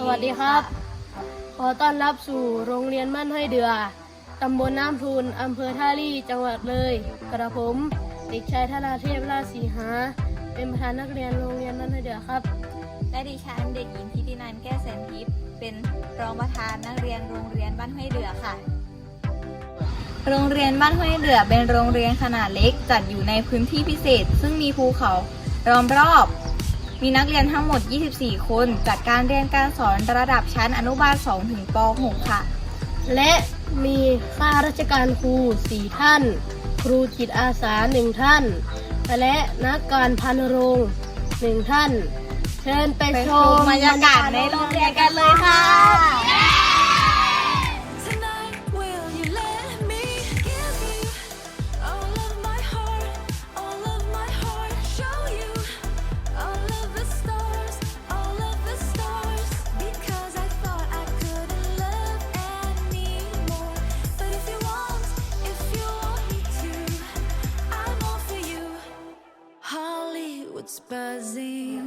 สวัสดีครับ ขอต้อนรับสู่โรงเรียนบ้านห้วยเดือ ตำบลน้ำทูนอำเภอท่าลี่ จังหวัดเลย กระผม เด็กชายธราเทพราชสีหา เป็นประธานนักเรียนโรงเรียนบ้านห้วยเดือครับ และดิฉันเด็กหญิงทิตินันแก้วแสนทิพย์ เป็นรองประธานนักเรียนโรงเรียนบ้านห้วยเดือค่ะ โรงเรียนบ้านห้วยเดือเป็นโรงเรียนขนาดเล็กจัดอยู่ในพื้นที่พิเศษ ซึ่งมีภูเขาล้อมรอบ มีนักเรียนทั้งหมด 24 คน จัดการเรียนการสอนระดับชั้นอนุบาล 2 ถึงป .6 ค่ะ และมีข้าราชการครูสี่ท่าน ครูจิตอาสาหนึ่งท่าน และนักการพันโรงหนึ่งท่าน เชิญไปไปชชมมบรรยากาศในโรงเรียนกันเลยค่ะ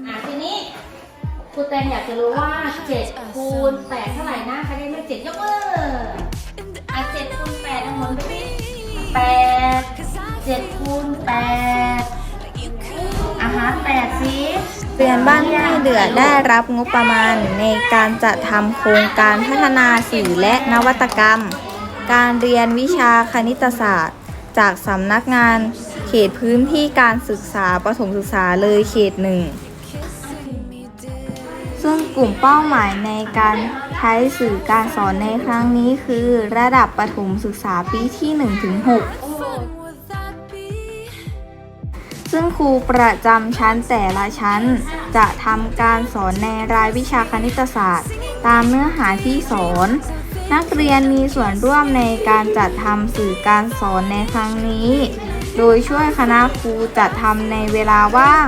อะทีนี้ครูแตงอยากจะรู้ว่า7คูณ8เท่าไหร่นะใครได้เลข7ยกมืออะ7คูณ8ทั้งหมดดูดิ8 7คูณ8อาหาร8สิเรียนบ้านห้วยเดือได้รับงบประมาณในการจัดทำโครงการพัฒนาสื่อและนวัตกรรม การเรียนวิชาคณิตศาสตร์ จากสำนักงาน เขตพื้นที่การศึกษาประถมศึกษาเลยเขตหนึ่งซึ่งกลุ่มเป้าหมายในการใช้สื่อการสอนในครั้งนี้คือ ระดับประถมศึกษาปีที่ 1-6 ซึ่งครูประจำชั้นแต่ละชั้น จะทำการสอนในรายวิชาคณิตศาสตร์ ตามเนื้อหาที่สอน นักเรียนมีส่วนร่วมในการจัดทำสื่อการสอนในครั้งนี้ โดยช่วยคณะครูจัดทำในเวลาว่าง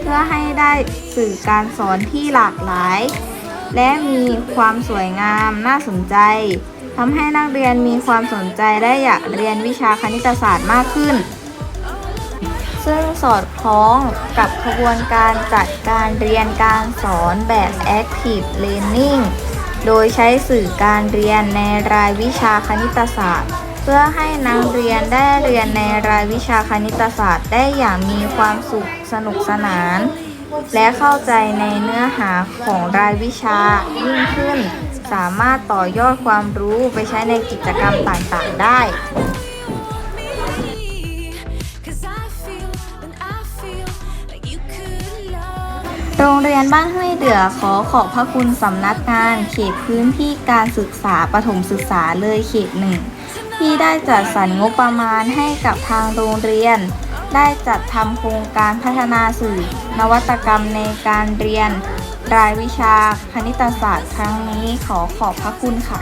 เพื่อให้ได้สื่อการสอนที่หลากหลาย และมีความสวยงามน่าสนใจทำให้นักเรียนมีความสนใจและอยากเรียนวิชาคณิตศาสตร์มากขึ้น ซึ่งสอดคล้องกับขบวนการจัดการเรียนการสอนแบบ Active Learning โดยใช้สื่อการเรียนในรายวิชาคณิตศาสตร์ เพื่อให้นักเรียนได้เรียนในรายวิชาคณิตศาสตร์ได้อย่างมีความสุขสนุกสนาน และเข้าใจในเนื้อหาของรายวิชายิ่งขึ้น สามารถต่อยอดความรู้ไปใช้ในกิจกรรมต่างๆได้โรงเรียนบ้านห้วยเดือขอขอบพระคุณสำนักงาน เขตพื้นที่การศึกษาประถมศึกษาเลยเขตหนึ่ง ที่ได้จัดสรรงบประมาณให้กับทางโรงเรียน ได้จัดทำโครงการพัฒนาสื่อ นวัตกรรมในการเรียน รายวิชาคณิตศาสตร์ครั้งนี้ขอขอบพระคุณค่ะ